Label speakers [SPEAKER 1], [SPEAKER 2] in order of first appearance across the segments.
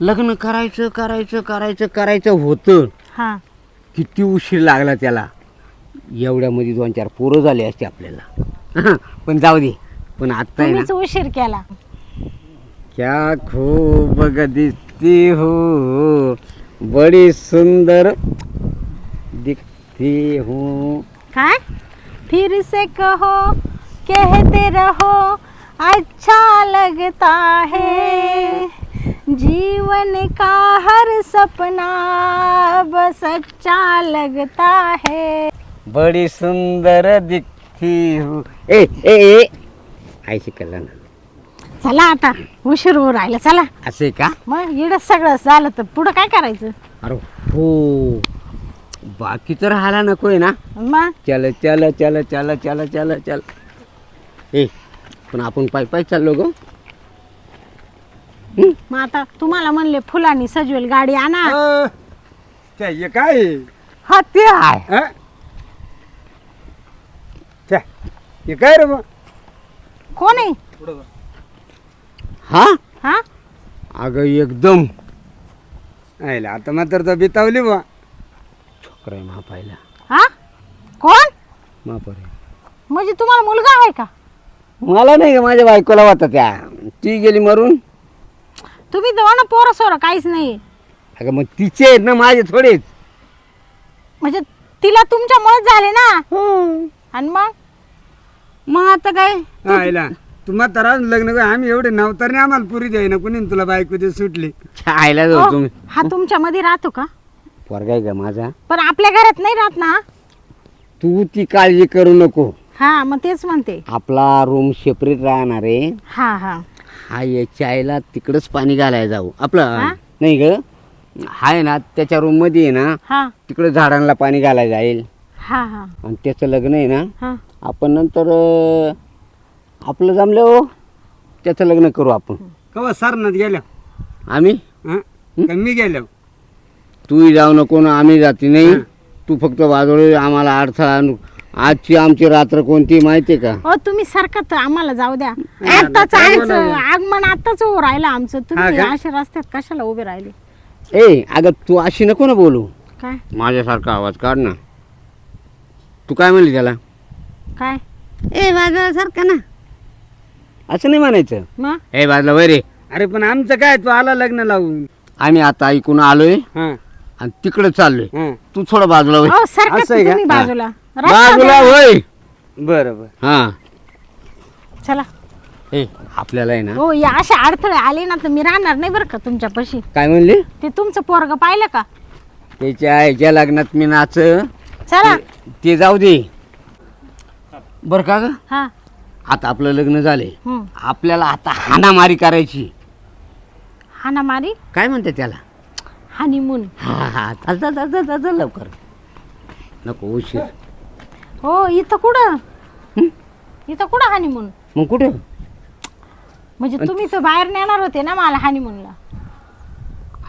[SPEAKER 1] लग्न करायचं करायचं करायचं करायचं होतं.
[SPEAKER 2] हा.
[SPEAKER 1] किती उशीर लागला त्याला. एवढ्यामध्ये दोन चार पोरं झाले असते आपल्याला. पण जाऊ दे. पण आत्ता आहे ना.
[SPEAKER 2] तुम्हीच उशीर केला.
[SPEAKER 1] क्या खूब दिखती हो. बड़ी सुंदर दिखती हूँ.
[SPEAKER 2] काय? फिर से कहो कहते रहो अच्छा लगता है। जीवन का हर सपना बस अच्छा लगता है।
[SPEAKER 1] बड़ी सुंदर दिखती हूँ। ए ए ए ना।
[SPEAKER 2] चला आता उशीर होऊ राहिला चला।
[SPEAKER 1] असे का?
[SPEAKER 2] मग इकडं सगळं झालं तर पुढं काय करायचं?
[SPEAKER 1] अरे हो बाकी तर राहायला नकोय ना.
[SPEAKER 2] मग?
[SPEAKER 1] चल चल चल चल चल चल चल ए पण आपण पाय पाय चाललो ग.
[SPEAKER 2] मग आता तुम्हाला म्हणले फुलांनी सजवेल गाडी आणा.
[SPEAKER 3] अ, त्या हे काय आहे?
[SPEAKER 1] हा ते आहे
[SPEAKER 3] हं? त्या हे काय रे मग?
[SPEAKER 2] कोण आहे?
[SPEAKER 1] हा?
[SPEAKER 2] हा?
[SPEAKER 1] अगं एकदम.
[SPEAKER 3] आयला आता मात्र तर बितावली बा
[SPEAKER 1] छोकर आहे मापायला
[SPEAKER 2] हा? कोण?
[SPEAKER 1] मापर
[SPEAKER 2] म्हणजे तुम्हाला मुलगा आहे का?
[SPEAKER 1] मला नाही का माझ्या बायकोला होता त्या. ती गेली मरून.
[SPEAKER 2] तुम्ही तर ना पोरं सोरं काहीच नाही.
[SPEAKER 1] अगं मग तिचे आहेत ना माझे थोडेच.
[SPEAKER 2] म्हणजे तिला तुमच्यामुळेच झाले ना? आणि मग?
[SPEAKER 1] मग आता काय?
[SPEAKER 3] आयला तू म्हातारा लग्न कर आम्ही एवढे नवतारने आम्हाला पुरी द्याय ना कुणी तुला बायको दे सुटली?
[SPEAKER 1] छायला जाऊ
[SPEAKER 2] अहो,
[SPEAKER 1] तुम्ही.
[SPEAKER 2] हा तुमच्या मध्ये राहतो का?
[SPEAKER 1] पोरगा आहे का माझा?
[SPEAKER 2] पण आपल्या घरात नाही राहत ना?
[SPEAKER 1] तू ती काळजी करू नको.
[SPEAKER 2] हा मग तेच म्हणते.
[SPEAKER 1] आपला रूम सेपरेट राहणार आहे.
[SPEAKER 2] हा हा.
[SPEAKER 1] हा याच्या आईला तिकडंच पाणी घालायला जाऊ. आपलं
[SPEAKER 2] हा?
[SPEAKER 1] नाही ग? हाय ना त्याच्या रूममध्ये आहे ना
[SPEAKER 2] हा.
[SPEAKER 1] तिकडे झाडांना पाणी घालायला जाईल.
[SPEAKER 2] हा हा.
[SPEAKER 1] आणि त्याचं लग्न आहे ना
[SPEAKER 2] हा.
[SPEAKER 1] आपण नंतर अं, आपलं जमलं हो. त्याचं लग्न करू आपण.
[SPEAKER 3] कवा सरनात गेल्या?
[SPEAKER 1] आम्ही?
[SPEAKER 3] हं? का मी गेल्या?
[SPEAKER 1] तूही जाऊ नको ना आम्ही जाती नाही. तू फक्त बाजूला आम्हाला अडथळा आणू. आजची आमची रात्र कोणती माहिती का?
[SPEAKER 2] ओ तुम्ही सारखं तर आम्हाला जाऊ द्या.
[SPEAKER 3] आता
[SPEAKER 2] आताच
[SPEAKER 3] काय बोलावं?
[SPEAKER 2] आगमन आताच उभं राहिलं आमचं. तुम्ही
[SPEAKER 3] का?
[SPEAKER 2] अशा रस्त्यात कशाला उभे राहिले?
[SPEAKER 1] ए अगं तू अशी नको ना बोलू.
[SPEAKER 2] काय?
[SPEAKER 1] माझ्यासारखा आवाज काढ ना. तू काय म्हणली त्याला?
[SPEAKER 2] काय?
[SPEAKER 1] ए बाजूला ना. असं नाही म्हणायचं.
[SPEAKER 2] मग?
[SPEAKER 1] ए बाजूला वय रे
[SPEAKER 3] अरे पण आमचं काय? तू आला लग्न लावून.
[SPEAKER 1] आम्ही आता ऐकून आलोय.
[SPEAKER 3] हं,
[SPEAKER 1] आणि तिकडे चाललोय.
[SPEAKER 3] हं.
[SPEAKER 1] तू थोडं बाजूला वय
[SPEAKER 2] ओ सारखं
[SPEAKER 3] असं आहे का?
[SPEAKER 2] तुम्ही बाजूला. रस्ता
[SPEAKER 1] बाजूला
[SPEAKER 2] द्या.
[SPEAKER 1] वय
[SPEAKER 3] बरं बरं.
[SPEAKER 1] हा.
[SPEAKER 2] चला.
[SPEAKER 1] ए आपल्याला आहे ना?
[SPEAKER 2] हो या असे अडथळे आले ना तर मी राहणार नाही बरं का तुमच्यापाशी.
[SPEAKER 1] काय म्हणली?
[SPEAKER 2] ते तुमचं पोरग पाहिलं का?
[SPEAKER 1] त्याच्या आईच्या लग्नात मी नाच
[SPEAKER 2] चला.
[SPEAKER 1] ते जाऊ दे. बर का ग?
[SPEAKER 2] हा.
[SPEAKER 1] आता आपलं लग्न झाले.
[SPEAKER 2] हम्म.
[SPEAKER 1] आपल्याला आता हाणामारी करायची.
[SPEAKER 2] हाना मारी
[SPEAKER 1] काय म्हणते त्याला?
[SPEAKER 2] हनीमून
[SPEAKER 1] हा हा. चाल चाल चाल चाल चाल, चाल लवकर. नको उशीर.
[SPEAKER 2] हो इथं कुठं? इथं कुठं हनीमून
[SPEAKER 1] मग कुठं?
[SPEAKER 2] म्हणजे तुम्ही तर बाहेर नेणार होते ना मला हनीमूनला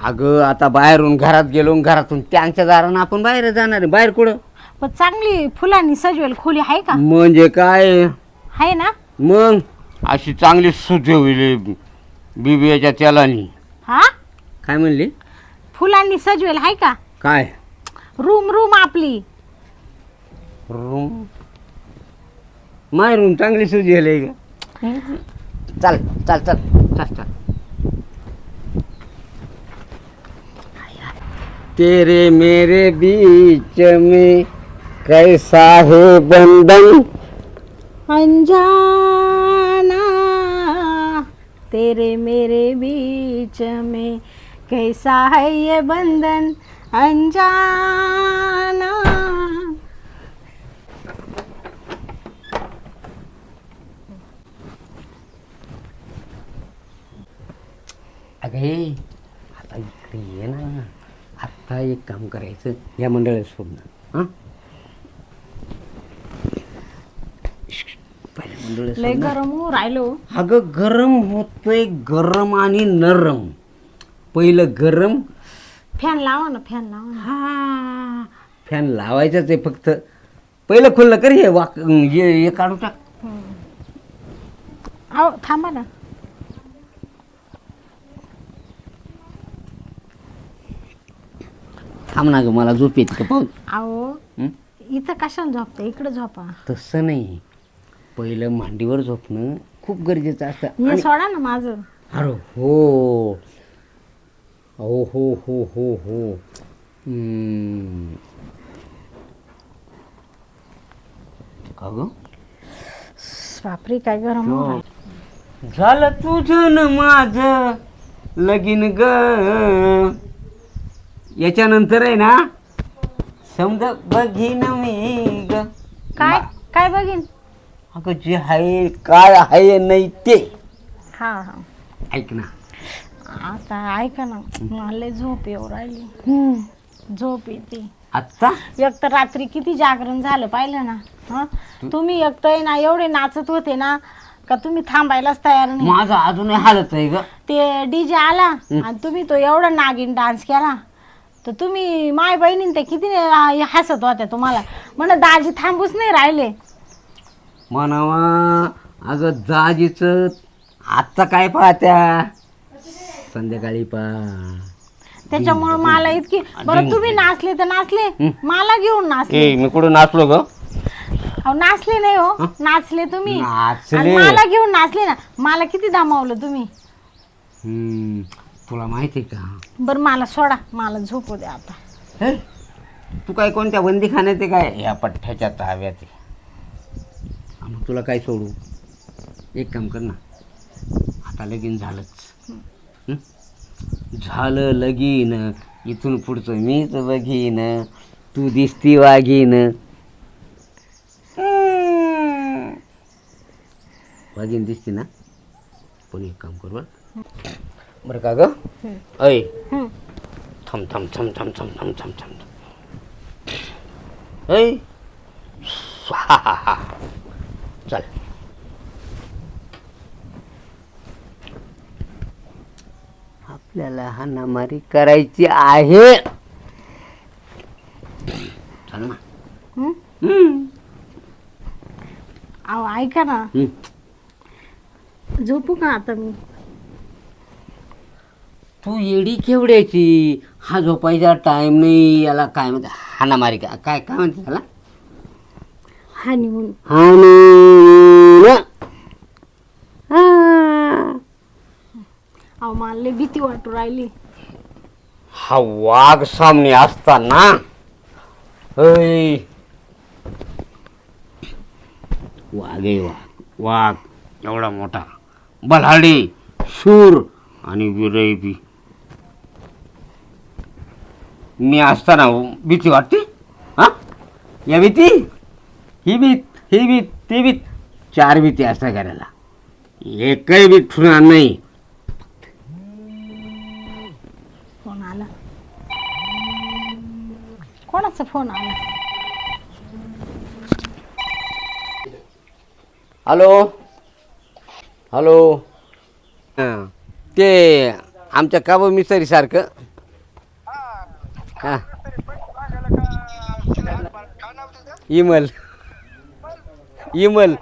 [SPEAKER 1] अगं आता बाहेरून घरात गेलो आणि घरातून त्यांच्या दारानं आपण बाहेर जाणार आहे. बाहेर कुठं?
[SPEAKER 2] पण चांगली फुलांनी सजवेल खोली आहे का?
[SPEAKER 1] म्हणजे काय?
[SPEAKER 2] आहे ना?
[SPEAKER 1] मग? अशी चांगली सुजवली बिबियाच्या तेलानी.
[SPEAKER 2] हा?
[SPEAKER 1] काय म्हणली?
[SPEAKER 2] फुलांनी सजवेल आहे का?
[SPEAKER 1] काय?
[SPEAKER 2] रूम रूम आपली.
[SPEAKER 1] रूम? माय रूम चांगली सुजवली आहे का? चाल चाल चाल. चाल चाल. तेरे मेरे बीच में कैसा है बंधन?
[SPEAKER 2] अनजाना तेरे मेरे बीच में कैसा है ये बंधन अनजाना?
[SPEAKER 1] अगं हे आता इकडे ये ना. आत्ता एक काम करायचं या मंडळात सोडणं हां?
[SPEAKER 2] लय. गरम होऊ राहिलो.
[SPEAKER 1] अगं गरम होतोय गरम आणि नरम. पहिलं गरम.
[SPEAKER 2] फॅन लावा ना फॅन लावा ना.
[SPEAKER 1] हा फॅन लावायचाच आहे फक्त. पहिलं खुल्लं कर हे वाक हे हे काढू टाक.
[SPEAKER 2] अहो थांबा ना.
[SPEAKER 1] थांब ना ग मला झोप येते का? पाहू.
[SPEAKER 2] अहो
[SPEAKER 1] हं?
[SPEAKER 2] इथं कशाला झोपते? इकडे झोपा.
[SPEAKER 1] तसं नाही. पहिलं मांडीवर झोपणं खूप गरजेचं असतं.
[SPEAKER 2] हे सोडा ना माझं.
[SPEAKER 1] अरे हो. हो हो हो हो हो. हम्म. का ग
[SPEAKER 2] बापरे काय गरम
[SPEAKER 1] हो. झालं तुझं न माझ लगीन ग. याच्यानंतर आहे ना समजा बघीन मी ग.
[SPEAKER 2] काय? काय बघीन?
[SPEAKER 1] अगं जे आहे काय आहे नाही ते.
[SPEAKER 2] हा हा.
[SPEAKER 1] ऐक ना.
[SPEAKER 2] आता ऐका ना मला झोप येऊ राहिली. झोप येते.
[SPEAKER 1] आत्ता?
[SPEAKER 2] एक तर रात्री किती जागरण झालं पाहिलं ना हा? तुम्ही एक तर ना एवढे नाचत होते ना का तुम्ही थांबायलाच तयार नाही?
[SPEAKER 1] माझं अजूनही हालत आहे ग.
[SPEAKER 2] ते डीजे आला आणि तुम्ही तो एवढा नागिन डान्स केला. तर तुम्ही माय बहिणीन ते किती हसत होत्या तुम्हाला. म्हण दाजी थांबूच नाही राहिले.
[SPEAKER 1] म्हणावा अगं दाजीच आत्ता काय पाहत्या? संध्याकाळी पा.
[SPEAKER 2] त्याच्यामुळे मला इतकी बरं तुम्ही नाचले तर नाचले. मला घेऊन नाचले.
[SPEAKER 1] ए मी कुठं नाचलो ग?
[SPEAKER 2] अहो नाचले नाही हो. नाचले तुम्ही.
[SPEAKER 1] नाचले.
[SPEAKER 2] आणि मला घेऊन नाचले ना. मला किती दमावलं तुम्ही?
[SPEAKER 1] हम्म, तुला माहिती का?
[SPEAKER 2] बरं मला सोडा. मला झोपू द्या आता.
[SPEAKER 1] हे? तू काय कोणत्या बंदी खाण्यात आहे काय? या पठ्ठ्याच्या ताव्यात आहे. मग तुला काय सोडू? एक काम कर ना. आता लगीन झालंच? झालं लगीन. इथून पुढचं मीच बघीन. तू दिसती वागीन. वागीन दिसती ना? पण एक काम कर बरं. बरं का ग? ऐ.
[SPEAKER 2] हं.
[SPEAKER 1] थम थम थम थम थम थम थम थम ऐ. हा चल. आपल्याला हाणामारी करायची आहे. चल ना.
[SPEAKER 2] हं?
[SPEAKER 1] हम्म.
[SPEAKER 2] अहो ऐका ना.
[SPEAKER 1] हम्म.
[SPEAKER 2] झोपू का आता मी?
[SPEAKER 1] तू येडी केवढ्याची हा झोपायचा टाइम नाही याला काय म्हणते? हाणामारी का काय काय म्हणते त्याला?
[SPEAKER 2] हा निघून
[SPEAKER 1] हाणून हा.
[SPEAKER 2] अहो मला लय भीती वाटू राहिली.
[SPEAKER 1] हा वाघ सामने असताना ऐ. वाघ आहे वाघ वाघ एवढा मोठा. बल्हाडी शूर आणि विरय बी. मी असताना भीती वाटते? हा? या भीती? ही भीत ही भीत ती भीत. चार भीती असता करायला एकही भीत ठुणार नाही
[SPEAKER 2] फोन आला कोणाचा फोन आला.
[SPEAKER 1] हॅलो. हॅलो. हां. ते आमच्या काबो मिसरीसारखं हां. इमल. इमल.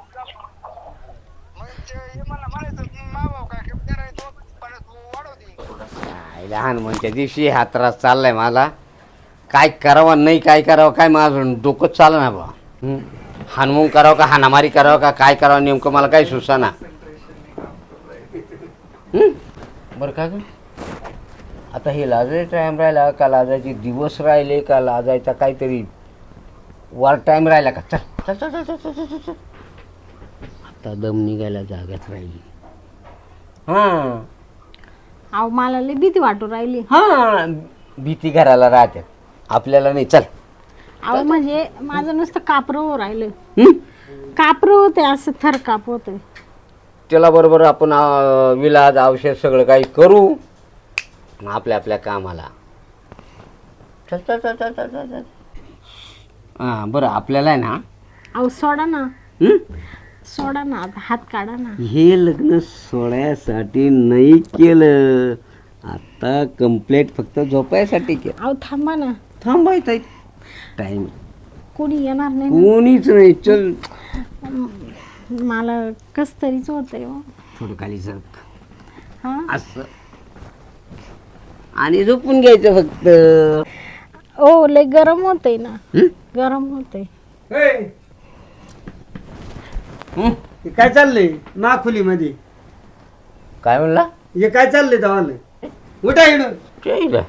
[SPEAKER 1] लहान म्हणच्या दिवशी हा त्रास चाललाय मला. काय करावं नाही काय करावं काय माझं डोकंच चाललं ना बा. हानमून करावं का हाणामारी करावं का काय करावं नेमकं मला काही सुसाना हं? बरं का गं? आता हे लाजायचा टाईम राहिला का लाजायचे दिवस राहिले का लाजायचा काहीतरी वार टाईम राहिला का? चल चल चल चल चल चल चल चल. आता दम निघायला जागाच राहिली. हां.
[SPEAKER 2] अहो मला लय भीती वाटू राहिली.
[SPEAKER 1] हां. भीती घराला राहते आपल्याला नाही चल.
[SPEAKER 2] अहो म्हणजे माझं नुसतं कापरं हो राहिलं.
[SPEAKER 1] हं?
[SPEAKER 2] कापरं होते असं थर काप होते.
[SPEAKER 1] त्याला बरोबर आपण अं, विलाज औषध सगळं काही करू. आणि आपल्या आपल्या कामाला. चल चल चल चल चल चल चल. हां बरं आपल्याला आहे ना?
[SPEAKER 2] अहो सोडा ना.
[SPEAKER 1] हं?
[SPEAKER 2] सोडा ना आता हात काढा ना.
[SPEAKER 1] हे लग्न सोहळ्यासाठी नाही केलं. आता कम्प्लेट फक्त झोपायसाठी केलं.
[SPEAKER 2] अहो थांबा ना.
[SPEAKER 1] थांबायचं टाईम
[SPEAKER 2] कोणी येणार नाही ना.
[SPEAKER 1] कोणीच नाही चल.
[SPEAKER 2] मला कस तरीच होतंय हो.
[SPEAKER 1] थोडं खाली सरक.
[SPEAKER 2] हा?
[SPEAKER 1] असं. आणि झोपून घ्यायचं फक्त.
[SPEAKER 2] ओ लय गरम होतंय ना.
[SPEAKER 1] हं?
[SPEAKER 2] गरम होतंय.
[SPEAKER 3] हे,
[SPEAKER 1] हं?
[SPEAKER 3] हे काय चाललंय? माखुलीमध्ये
[SPEAKER 1] काय म्हणला?
[SPEAKER 3] हे काय चाललंय धावालं उठा
[SPEAKER 1] आहे.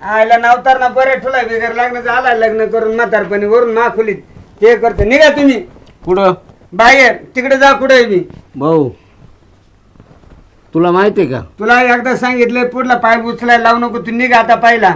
[SPEAKER 3] आयला नावतार ना बऱ्या ठुला वगैरे लग्न आलाय लग्न करून म्हातारपणी वरून माखुलीत. ते करतो. निघा तुम्ही.
[SPEAKER 1] कुठं?
[SPEAKER 3] बाहेर. तिकडे जा कुठे मी.
[SPEAKER 1] भाऊ तुला माहिती आहे का?
[SPEAKER 3] तुला एकदा सांगितलंय पुढला पाय उचलायला लावू नको तू निघ आता पाहिला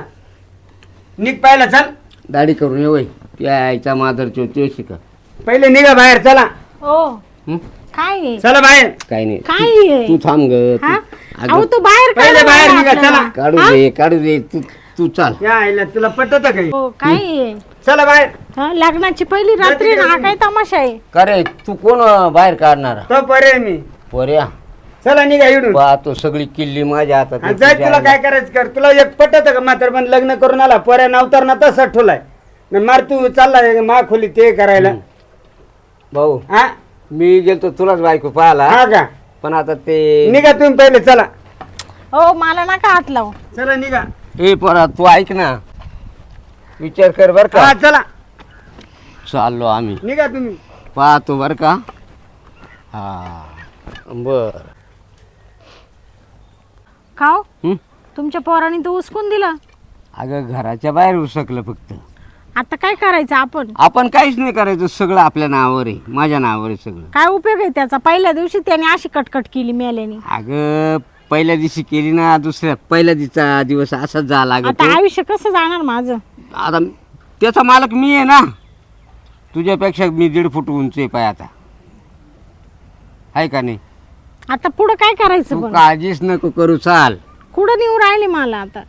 [SPEAKER 3] निघ पाहिला चल.
[SPEAKER 1] दाढी करून ये वय. त्या आईचा मादरचो ते शिका
[SPEAKER 3] पहिले निघा बाहेर चला.
[SPEAKER 2] ओ.
[SPEAKER 1] हं?
[SPEAKER 2] काय आहे?
[SPEAKER 3] चला बाहेर.
[SPEAKER 1] काय नाही.
[SPEAKER 2] काय आहे?
[SPEAKER 1] तू थांब ग
[SPEAKER 2] हा?
[SPEAKER 1] तू-
[SPEAKER 2] अहो
[SPEAKER 1] अगं,
[SPEAKER 2] तो बाहेर
[SPEAKER 3] पहिले
[SPEAKER 2] काढा
[SPEAKER 3] बाहेर निघा. चला.
[SPEAKER 1] काढू दे काढू दे तू तू चाल.
[SPEAKER 3] या आईला तुला पटत काही
[SPEAKER 2] हो काय आहे?
[SPEAKER 3] चला बाहेर.
[SPEAKER 2] हा, लग्नाची पहिली रात्री ना हा काय तमाशा आहे?
[SPEAKER 1] का रे तू कोण अं, बाहेर काढणार?
[SPEAKER 3] तो पर्याय मी.
[SPEAKER 1] पोऱ्या
[SPEAKER 3] चला निघा इडून.
[SPEAKER 1] पाहतो सगळी किल्ली माझ्या हातात आहे.
[SPEAKER 3] जाय तुला काय करायचं कर? तुला एक पटत का? म्हातार पण लग्न करून आला पर्या नवतार ना तसा ठुलाय. न मार तू चालला मा खोली ते करायला.
[SPEAKER 1] भाऊ
[SPEAKER 3] हा?
[SPEAKER 1] मी गेलतो तुलाच बायको पाहायला.
[SPEAKER 3] हा का?
[SPEAKER 1] पण आता ते
[SPEAKER 3] निघा तुम्ही पहिले चला.
[SPEAKER 2] हो मला नका हात लावू.
[SPEAKER 3] चला निघा.
[SPEAKER 1] ए पोरा तू ऐक ना. विचार कर बर का.
[SPEAKER 3] हा चला.
[SPEAKER 1] चाललो आम्ही.
[SPEAKER 3] निघा तुम्ही.
[SPEAKER 1] पाहतो बर का. हा. बर.
[SPEAKER 2] खाओ.
[SPEAKER 1] हं?
[SPEAKER 2] तुमच्या पोराने तर उचकून दिलं.
[SPEAKER 1] अगं घराच्या बाहेर उसकलं फक्त.
[SPEAKER 2] आता काय करायचं आपण?
[SPEAKER 1] आपण काहीच नाही करायचं सगळं आपल्या नावावर आहे. माझ्या नावावर आहे सगळं.
[SPEAKER 2] काय उपयोग आहे त्याचा? पहिल्या दिवशी त्याने अशी कटकट केली मेल्याने.
[SPEAKER 1] अगं पहिल्या दिवशी केली ना दुसऱ्या पहिल्या दिवसा दिवस असाच झाला अगं
[SPEAKER 2] आता
[SPEAKER 1] तो.
[SPEAKER 2] आयुष्य कसं जाणार माझं?
[SPEAKER 1] आता त्याचा मालक मी आहे ना. तुझ्यापेक्षा मी दीड फूट उंच आहे पाय आता. आहे का नाही?
[SPEAKER 2] आता पुढं काय करायचं
[SPEAKER 1] तू काळजीच नको करू चाल.
[SPEAKER 2] कुठं नेऊ राहिले मला आता?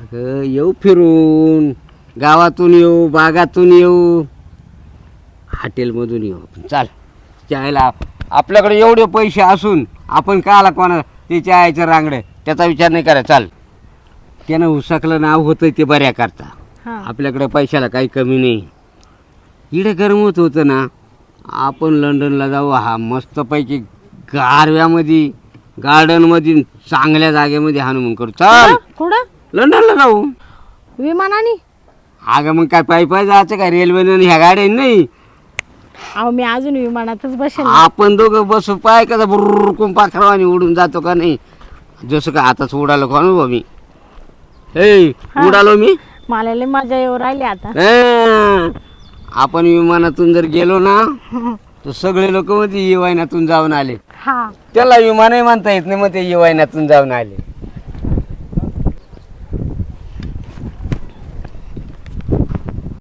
[SPEAKER 1] अगं येऊ फिरून. गावातून येऊ बागातून येऊ. हॉटेलमधून येऊ आपण. चाल. चायला आपल्याकडे एवढे पैसे असून आपण काला कोणा ते चायचं रांगडे. त्याचा विचार नाही करा चाल. त्यानं हुसकलं नाव होतं ते बऱ्या करता.
[SPEAKER 2] हा.
[SPEAKER 1] आपल्याकडे पैशाला काही कमी नाही. इकडे गरमत होतं ना आपण लंडनला जाऊ हा मस्तपैकी गारव्यामध्ये गार्डनमध्ये चांगल्या जागेमध्ये हनुमान करू. चाल.
[SPEAKER 2] कुठं?
[SPEAKER 1] लंडनला जाऊ.
[SPEAKER 2] विमानाने?
[SPEAKER 1] अगं मग काय पायी पायी जायचं काय रेल्वेनं ह्या गाड्या नाही.
[SPEAKER 2] अहो मी अजून विमानातच बसेल
[SPEAKER 1] आपण दोघं बसू पाय कसा बुर्र कुंपाखरावानी उडून जातो का नाही? जसं का आताच उडालो का अनुभव मी? हे उडालो मी?
[SPEAKER 2] मला लय मजा येऊ राहिली आता.
[SPEAKER 1] आपण विमानातून जर गेलो ना तर सगळे लोक मध्ये विमानातून जाऊन आले.
[SPEAKER 2] हा.
[SPEAKER 1] त्याला विमानही म्हणता येत नाही मग ते विमानातून जाऊन आले.